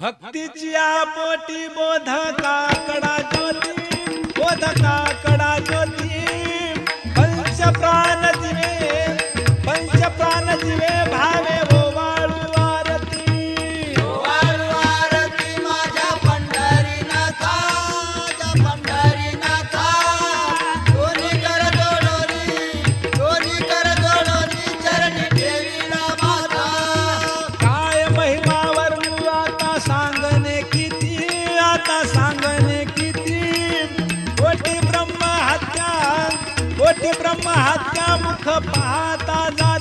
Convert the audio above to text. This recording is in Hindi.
भक्तीची पोटी बोध का कड़ा ज्योति। पंच प्राण जीवे पंच प्राण दिवे आता सांगणे किती कोटी ब्रह्म हत्या कोटी ब्रह्म हत्या मुख पाहता जा